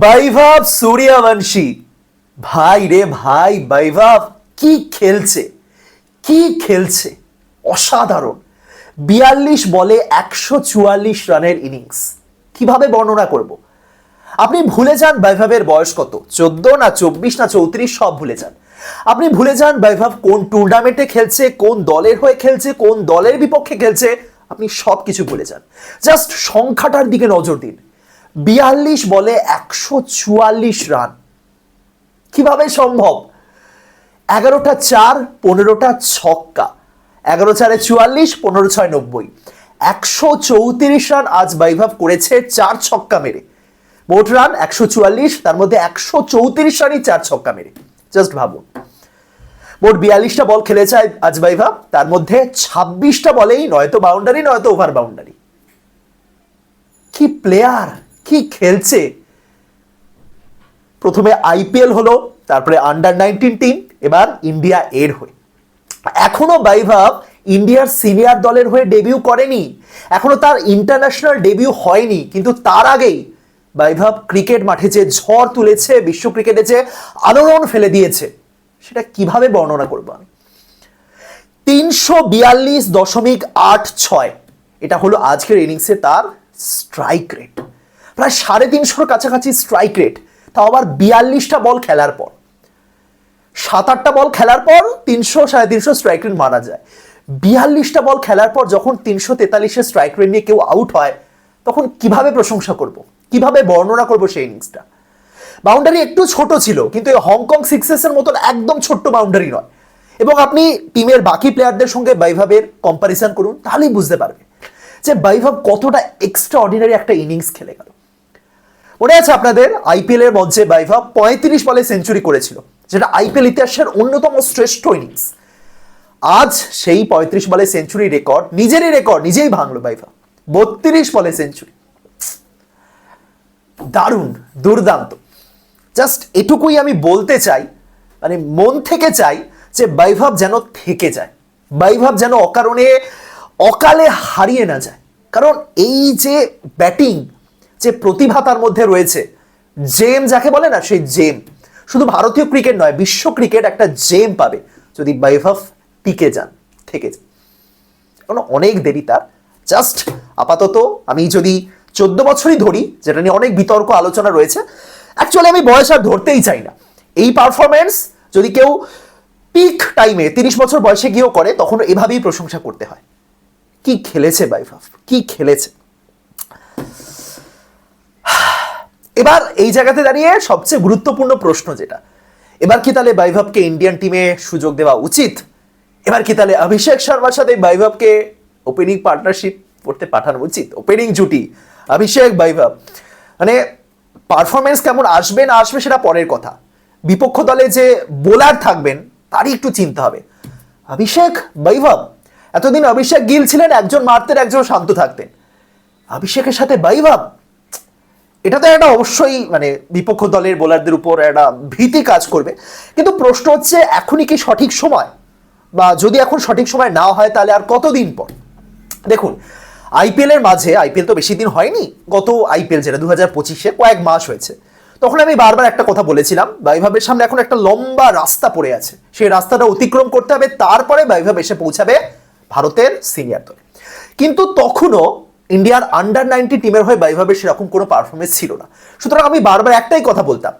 বৈভব সূর্যবংশী। ভাই রে ভাই, বৈভব কি খেলছে? কি খেলছে? অসাধারণ। বিয়াল্লিশ বলে একশো চুয়াল্লিশ রানের ইনিংস। কীভাবে বর্ণনা করব? আপনি ভুলে যান বৈভবের বয়স কত। চোদ্দ না চব্বিশ না চৌত্রিশ সব ভুলে যান। আপনি ভুলে যান বৈভব কোন টুর্নামেন্টে খেলছে, কোন দলের হয়ে খেলছে, কোন দলের বিপক্ষে খেলছে, আপনি সব কিছু ভুলে যান। জাস্ট সংখ্যাটার দিকে নজর দিন। বিয়াল্লিশ বলে একশো চুয়াল্লিশ রান। কীভাবে সম্ভব? এগারোটা চার, পনেরোটা ছক্কা। এগারো চারে চুয়াল্লিশ, পনেরো ছয় নব্বই। একশো চৌত্রিশ রান আজ বৈভব করেছে চার ছক্কা মেরে। মোট রান একশো চুয়াল্লিশ, তার মধ্যে একশো চৌত্রিশ রানই চার ছক্কা মেরে। জাস্ট ভাবুন। মোট বিয়াল্লিশটা বল খেলেছে আজ বৈভব, তার মধ্যে ছাব্বিশটা বলেই নয়তো বাউন্ডারি নয়তো ওভার বাউন্ডারি কি প্লেয়ার কি খেলছে? প্রথমে আইপিএল হলো, তারপরে আন্ডার নাইনটিন টিম এবার ইন্ডিয়া এর হয়ে। এখনও বৈভব ইন্ডিয়ার সিনিয়র দলের হয়ে ডেবিউ করেনি। এখনও তার ইন্টারন্যাশনাল ডেবিউ হয়নি, কিন্তু তার আগেই বৈভব ক্রিকেট মাঠে যে ঝড় তুলেছে, বিশ্ব ক্রিকেটে যে আলোড়ন ফেলে দিয়েছে, সেটা কীভাবে বর্ণনা করব আমি? তিনশো বিয়াল্লিশ দশমিক আট ছয়, এটা হলো আজকের ইনিংসে তার স্ট্রাইক রেট প্রায় সাড়ে তিনশোর কাছাকাছি স্ট্রাইক রেট তাও আবার বিয়াল্লিশটা বল খেলার পর। সাত আটটা বল খেলার পর তিনশো, সাড়ে তিনশো স্ট্রাইক রেট মারা যায়। বিয়াল্লিশটা বল খেলার পর যখন তিনশো তেতাল্লিশের স্ট্রাইক রেট নিয়ে কেউ আউট হয়, তখন কীভাবে প্রশংসা করব? কীভাবে বর্ণনা করব সেই ইনিংসটা বাউন্ডারি একটু ছোট ছিল, কিন্তু এই হংকং সিক্সেসের মতন একদম ছোট্ট বাউন্ডারি নয়। এবং আপনি টিমের বাকি প্লেয়ারদের সঙ্গে বৈভবের কম্পারিজন করুন, তাহলেই বুঝতে পারবে যে বৈভব কতটা এক্সট্রা অর্ডিনারি একটা ইনিংস খেলে গেল। মনে আছে আপনাদের আইপিএল এর মঞ্চে বৈভব পঁয়ত্রিশ বলে সেঞ্চুরি করেছিল, যেটা আইপিএল ইতিহাসের অন্যতম শ্রেষ্ঠ ইনিংস আজ সেই পঁয়ত্রিশ বলে সেঞ্চুরি রেকর্ড নিজেরই রেকর্ড নিজেই ভাঙলো বৈভব বত্রিশ বলে সেঞ্চুরি দারুণ, দুর্দান্ত। জাস্ট এটুকুই আমি বলতে চাই মানে মন থেকে চাই যে বৈভব যেন থেকে যায়। বৈভব যেন অকারণে অকালে হারিয়ে না যায়। কারণ এই যে ব্যাটিং যে প্রতিভা তার মধ্যে রয়েছে, জেম যাকে বলে না, সেই জেম। শুধু ভারতীয় ক্রিকেট নয়, বিশ্ব ক্রিকেট একটা জেম পাবে যদি বৈভব টিকে যান, থেকে যান। অনেক দেরি তার জাস্ট আপাতত আমি যদি চোদ্দ বছরই ধরি, যেটা নিয়ে অনেক বিতর্ক আলোচনা রয়েছে অ্যাকচুয়ালি আমি বয়স আর ধরতেই চাই না। এই পারফরমেন্স যদি কেউ পিক টাইমে তিরিশ বছর বয়সে গিয়েও করে, তখন এভাবেই প্রশংসা করতে হয়। কি খেলেছে বাইফাফ কি খেলেছে? এবার এই জায়গাতে দাঁড়িয়ে সবচেয়ে গুরুত্বপূর্ণ প্রশ্ন যেটা, এবার কি তাহলে বৈভবকে ইন্ডিয়ান টিমে সুযোগ দেওয়া উচিত? এবার কি তাহলে অভিষেক শর্মার সাথে বৈভবকে ওপেনিং পার্টনারশিপ করতে পাঠানো উচিত? ওপেনিং জুটি, অভিষেক, বৈভব। মানে পারফরমেন্স কেমন আসবে না আসবে সেটা পরের কথা। বিপক্ষ দলে যে বোলার থাকবেন, তারই একটু চিন্তা হবে। অভিষেক, বৈভব, এতদিন অভিষেক গিল ছিলেন, একজন মারতেন, একজন শান্ত থাকতেন। অভিষেকের সাথে বৈভব এটা তো একটা অবশ্যই মানে বিপক্ষ দলের বোলারদের উপর একটা ভীতি কাজ করবে। কিন্তু প্রশ্ন হচ্ছে, এখনই কি সঠিক সময়? বা যদি এখন সঠিক সময় না হয়, তাহলে আর কতদিন পর? দেখুন আইপিএল এর মাঝে আইপিএল তো বেশি দিন হয়নি, গত আইপিএল যেটা দু হাজার পঁচিশে, কয়েক মাস হয়েছে। তখন আমি বারবার একটা কথা বলেছিলাম বৈভবের সামনে এখন একটা লম্বা রাস্তা পড়ে আছে। সেই রাস্তাটা অতিক্রম করতে হবে, তারপরে বৈভব এসে পৌঁছাবে ভারতের সিনিয়র দলে। কিন্তু তখনও ইন্ডিয়ার আন্ডার নাইনটি টিমের হয়ে বৈভবের সেরকম কোনো পারফরমেন্স ছিল না। সুতরাং আমি বারবার একটাই কথা বলতাম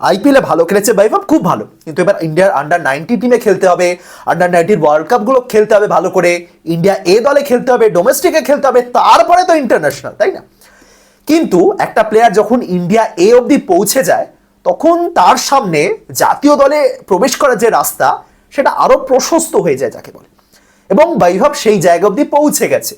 আইপিএলে ভালো খেলেছে বৈভব, খুব ভালো। কিন্তু এবার ইন্ডিয়ার আন্ডার নাইনটি টিমে খেলতে হবে আন্ডার নাইনটির ওয়ার্ল্ড কাপগুলো খেলতে হবে ভালো করে, ইন্ডিয়া এ দলে খেলতে হবে ডোমেস্টিকে খেলতে হবে, তারপরে তো ইন্টারন্যাশনাল তাই না? কিন্তু একটা প্লেয়ার যখন ইন্ডিয়া এ অবধি পৌঁছে যায়, তখন তার সামনে জাতীয় দলে প্রবেশ করার যে রাস্তা, সেটা আরও প্রশস্ত হয়ে যায় যাকে বলে। এবং বৈভব সেই জায়গা অবধি পৌঁছে গেছে।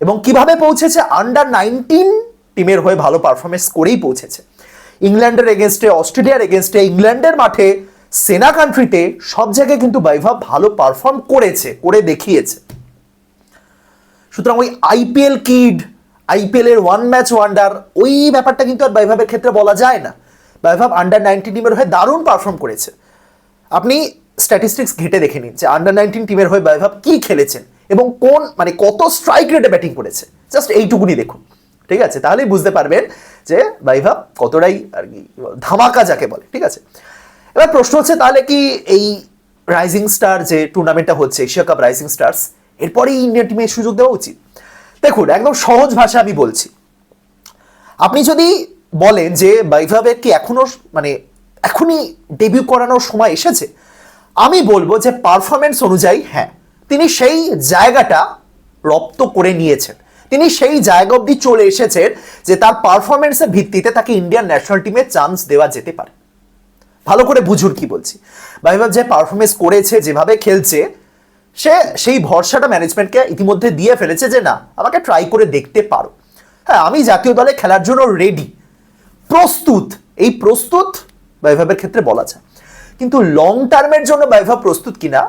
এবং কীভাবে পৌঁছেছে? আন্ডার নাইনটিন টিমের হয়ে ভালো পারফরমেন্স করেই পৌঁছেছে। ইংল্যান্ডের এগেনস্টে অস্ট্রেলিয়ার এগেনস্টে ইংল্যান্ডের মাঠে সেনা কান্ট্রিতে সব জায়গায় কিন্তু বৈভব ভালো পারফর্ম করেছে, করে দেখিয়েছে। সুতরাং ওই আইপিএল কিড আইপিএল এর ওয়ান ম্যাচ ওয়ান্ডার ওই ব্যাপারটা কিন্তু আর বৈভবের ক্ষেত্রে বলা যায় না। বৈভব আন্ডার নাইনটিন টিমের হয়ে দারুণ পারফর্ম করেছে। আপনি স্ট্যাটিস্টিক্স ঘেটে দেখে নিন যে আন্ডার নাইনটিন টিমের হয়ে বৈভব কি খেলেছেন। এবং কোন মানে কত স্ট্রাইক রেটে ব্যাটিং করেছে। জাস্ট এইটুকুনি দেখুন। ঠিক আছে? তাহলেই বুঝতে পারবেন যে বাইভাব কতটাই আর কি ধামাকা যাকে বলে। ঠিক আছে? এবার প্রশ্ন হচ্ছে, তাহলে কি এই রাইজিং স্টার যে টুর্নামেন্টটা হচ্ছে এশিয়া কাপ রাইজিং স্টার্স এরপরেই ইন্ডিয়ান টিমে সুযোগ দেওয়া উচিত? দেখুন, একদম সহজ ভাষা আমি বলছি। আপনি যদি বলেন যে বৈভবের কি এখনও মানে এখনই ডেবিউ করানোর সময় এসেছে, আমি বলব যে পারফরমেন্স অনুযায়ী হ্যাঁ। তিনি সেই জায়গাটা রপ্ত করে নিয়েছেন। তিনি সেই জায়গা অবধি চলে এসেছেন যে তার পারফরমেন্সের ভিত্তিতে তাকে ইন্ডিয়ান ন্যাশনাল টিমে চান্স দেওয়া যেতে পারে। ভালো করে বুঝুন কি বলছি। বৈভব যে পারফরমেন্স করেছে, যেভাবে খেলছে, সে সেই ভরসাটা ম্যানেজমেন্টকে ইতিমধ্যে দিয়ে ফেলেছে যে না, আমাকে ট্রাই করে দেখতে পারো। হ্যাঁ আমি জাতীয় দলে খেলার জন্য রেডি প্রস্তুত। এই প্রস্তুত বৈভবের ক্ষেত্রে বলা যায়। কিন্তু লং টার্মের জন্য বৈভব প্রস্তুত কিনা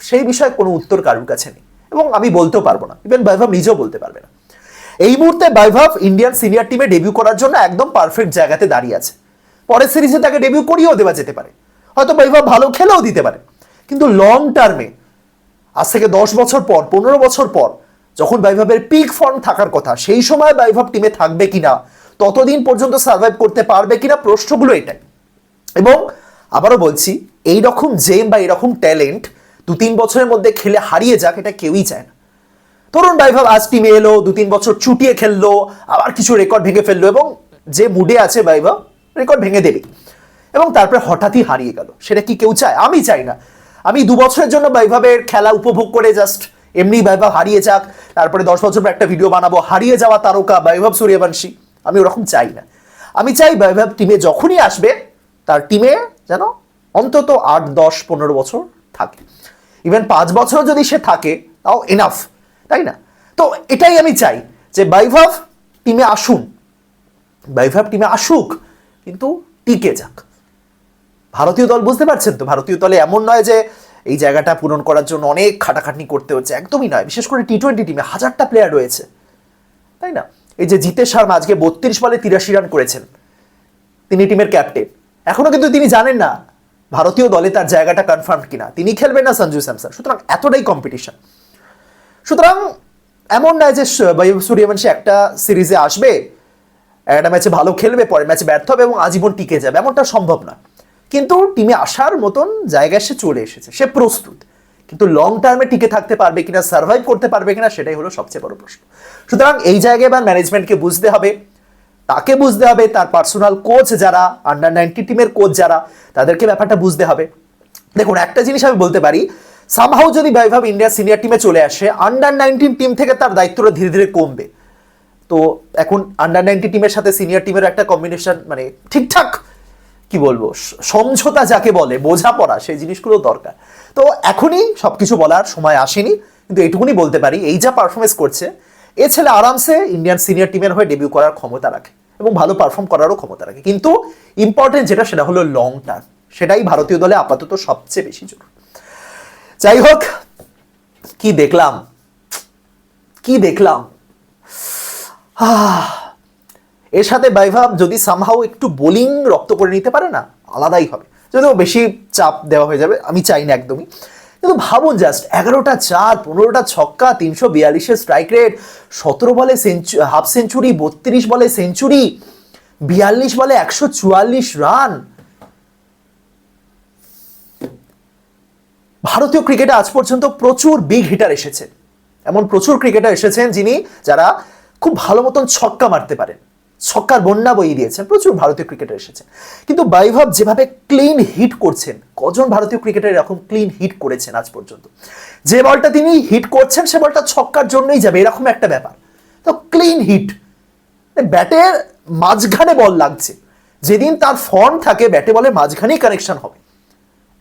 সেই বিষয়ে কোনো উত্তর কারুর কাছে নেই। এবং আমি বলতেও পারব না। ইভেন বৈভব নিজেও বলতে পারবে না। এই মুহূর্তে বৈভব ইন্ডিয়ান সিনিয়র টিমে ডেবিউ করার জন্য একদম পারফেক্ট জায়গাতে দাঁড়িয়ে আছে। পরের সিরিজে তাকে ডেবিউ করিয়েও দেওয়া যেতে পারে। হয়তো বৈভব ভালো খেলেও দিতে পারে। কিন্তু লং টার্মে আজ থেকে দশ বছর পর, পনেরো বছর পর, যখন বৈভবের পিক ফর্ম থাকার কথা, সেই সময় বৈভব টিমে থাকবে কিনা, ততদিন পর্যন্ত সার্ভাইভ করতে পারবে কিনা প্রশ্নগুলো এটাই। এবং আবারও বলছি এই রকম জেম বা এরকম ট্যালেন্ট দু তিন বছরের মধ্যে খেলে হারিয়ে যাক, এটা কেউই চায় না। ধরুন বৈভব আজ টিমে এলো দু তিন বছর চুটিয়ে খেললো, আবার কিছু রেকর্ড ভেঙে ফেলল এবং যে মুডে আছে বৈভব রেকর্ড ভেঙে দেবে। এবং তারপরে হঠাৎই হারিয়ে গেল। সেটা কি কেউ চায়? আমি চাই না। আমি দু বছরের জন্য বৈভবের খেলা উপভোগ করে জাস্ট এমনি বৈভব হারিয়ে যাক, তারপরে দশ বছর পর একটা ভিডিও বানাবো, হারিয়ে যাওয়া তারকা বৈভব সূর্যবংশী, আমি ওরকম চাই না। আমি চাই বৈভব টিমে যখনই আসবে, তার টিমে যেন অন্তত আট, দশ, পনেরো বছর থাকে। ইভেন পাঁচ বছর যদি সে থাকে, তাও এনাফ তাই না? তো এটাই আমি চাই যে বৈভব টিমে আসুন বৈভব টিমে আসুক, কিন্তু টিকে যাক। ভারতীয় দল, বুঝতে পারছেন তো? ভারতীয় দলে এমন নয় যে এই জায়গাটা পূরণ করার জন্য অনেক খাটাখাটনি করতে হচ্ছে, একদমই নয়। বিশেষ করে টি টোয়েন্টি টিমে হাজারটা প্লেয়ার রয়েছে, তাই না? এই যে জিতেশ শর্মা আজকে বত্রিশ বলে তিরাশি রান করেছেন, তিনি টিমের ক্যাপ্টেন এখনও কিন্তু তিনি জানেন না ভারতীয় দলে তার জায়গাটা কনফার্ম কিনা, তিনি খেলবেন না সঞ্জু স্যামসন, সুতরাং এতটাই কম্পিটিশন সুতরাং এমন নয় যে সূর্যবংশী একটা সিরিজে আসবে, একটা ম্যাচে ভালো খেলবে পরে ম্যাচে ব্যর্থ হবে এবং আজীবন টিকে যাবে, এমনটা সম্ভব না কিন্তু টিমে আসার মতন জায়গায় সে চলে এসেছে, সে প্রস্তুত। কিন্তু লং টার্মে টিকে থাকতে পারবে কিনা সার্ভাইভ করতে পারবে কিনা, সেটাই হলো সবচেয়ে বড় প্রশ্ন। সুতরাং এই জায়গায় এবার ম্যানেজমেন্টকে বুঝতে হবে তাকে বুঝতে হবে, তার পার্সোনাল কোচ যারা আন্ডার নাইনটি টিমের কোচ যারা, তাদেরকে ব্যাপারটা বুঝতে হবে। দেখুন, একটা জিনিস আমি বলতে পারি সামহাও যদি বৈভব ইন্ডিয়া সিনিয়র টিমে চলে আসে আন্ডার নাইনটিন টিম থেকে তার দায়িত্বটা ধীরে ধীরে কমবে। তো এখন আন্ডার নাইনটি টিমের সাথে সিনিয়র টিমের একটা কম্বিনেশন মানে ঠিকঠাক, কি বলব সমঝোতা যাকে বলে, বোঝাপড়া, সেই জিনিসগুলো দরকার। তো এখনই সবকিছু বলার সময় আসেনি, কিন্তু এইটুকুনি বলতে পারি, এই যা পারফরমেন্স করছে এ ছেলে আরামসে ইন্ডিয়ান সিনিয়র টিমের হয়ে ডেবিউ করার ক্ষমতা রাখে এবং ভালো পারফর্ম করারও ক্ষমতা রাখে। কিন্তু ইম্পর্টেন্ট যেটা, সেটা হলো লং টার্ম সেটাই ভারতীয় দলে আপাতত সবচেয়ে বেশি জরুরি যাই হোক, কি দেখলাম? কি দেখলাম? এর সাথে বৈভব যদি সামহাও একটু বোলিং রপ্ত করে নিতে পারে না, আলাদাই হবে। যদিও বেশি চাপ দেওয়া হয়ে যাবে, আমি চাই না একদমই। কিন্তু ভাবুন জাস্ট এগারোটা চার, পনেরোটা ছক্কা, তিনশো বিয়াল্লিশের স্ট্রাইক রেট সতেরো বলে হাফ সেঞ্চুরি বত্রিশ বলে সেঞ্চুরি বিয়াল্লিশ বলে একশো চুয়াল্লিশ রান ভারতীয় ক্রিকেটে আজ পর্যন্ত প্রচুর বিগ হিটার এসেছে। এমন প্রচুর ক্রিকেটার এসেছেন যিনি, যারা খুব ভালো মতন ছক্কা মারতে পারেন। ছক্কার বন্যা বইয়ে দিয়েছেন প্রচুর ভারতীয় ক্রিকেটার এসেছেন কিন্তু বৈভব যেভাবে ক্লিন হিট করছেন, কজন ভারতীয় ক্রিকেটার এরকম ক্লিন হিট করেছেন আজ পর্যন্ত? যে বলটা তিনি হিট করছেন, সে বলটা ছক্কার জন্যই যাবে, এরকম একটা ব্যাপার। তো ক্লিন হিট ব্যাটের মাঝখানে বল লাগছে। যেদিন তার ফর্ম থাকে, ব্যাটে বলে মাঝখানেই কানেকশন হবে।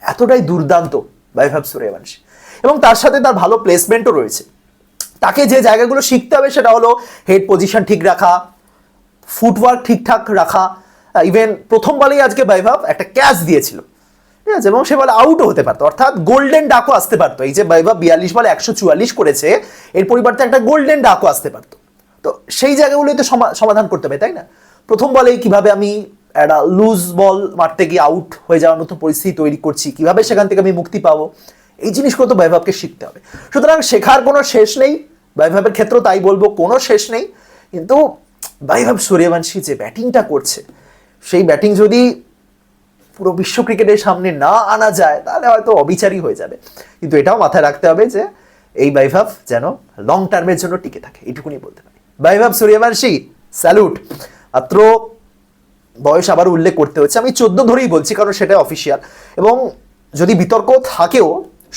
এতটাই দুর্দান্ত বৈভব সূর্যবংশী। এবং তার সাথে তার ভালো প্লেসমেন্টও রয়েছে। তাকে যে জায়গাগুলো শিখতে হবে, সেটা হলো হেড পজিশন ঠিক রাখা ফুটওয়ার্ক ঠিকঠাক রাখা ইভেন প্রথম বলেই আজকে বৈভব একটা ক্যাচ দিয়েছিল। ঠিক আছে? এবং সে বলে আউটও হতে পারতো। অর্থাৎ গোল্ডেন ডাকও আসতে পারতো। এই যে বৈভব বিয়াল্লিশ বলে একশো চুয়াল্লিশ করেছে, এর পরিবর্তে একটা গোল্ডেন ডাকও আসতে পারতো। তো সেই জায়গাগুলোই তো সমা- সমাধান করতে হবে, তাই না? প্রথম বলেই কীভাবে আমি একটা লুজ বল মারতে গিয়ে আউট হয়ে যাওয়ার মতো পরিস্থিতি তৈরি করছি, কীভাবে সেখান থেকে আমি মুক্তি পাবো, এই জিনিসগুলো তো বৈভবকে শিখতে হবে। সুতরাং শেখার কোনো শেষ নেই। বৈভবের ক্ষেত্রেও তাই বলব, কোনো শেষ নেই। কিন্তু বৈভব সূর্যবংশী যে ব্যাটিংটা করছে, সেই ব্যাটিং যদি পুরো বিশ্ব ক্রিকেটের সামনে না আনা যায়, তাহলে হয়তো অবিচারই হয়ে যাবে। কিন্তু এটাও মাথায় রাখতে হবে যে, এই বৈভব যেন লং টার্মের জন্য টিকে থাকে এটুকুনি বলতে পারি। বৈভব সূর্যবংশী স্যালুট মাত্র বয়স আবার উল্লেখ করতে হচ্ছে, আমি চোদ্দ ধরেই বলছি, কারণ সেটা অফিসিয়াল এবং যদি বিতর্ক থাকেও,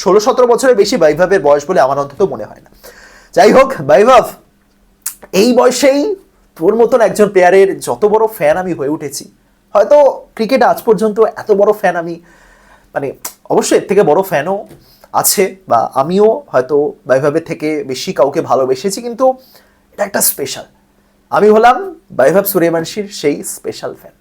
ষোলো সতেরো বছরের বেশি বৈভবের বয়স বলে আমার অন্তত মনে হয় না। যাই হোক বৈভব এই বয়সেই তোর মতন একজন প্লেয়ারের যত বড় ফ্যান আমি হয়ে উঠেছি, হয়তো ক্রিকেট আজ পর্যন্ত এত বড় ফ্যান আমি মানে অবশ্যই এর থেকে বড় ফ্যানও আছে বা আমিও হয়তো বৈভবের থেকে বেশি কাউকে ভালোবেসেছি, কিন্তু এটা একটা স্পেশাল আমি হলাম বৈভব সূর্যবংশীর সেই স্পেশাল ফ্যান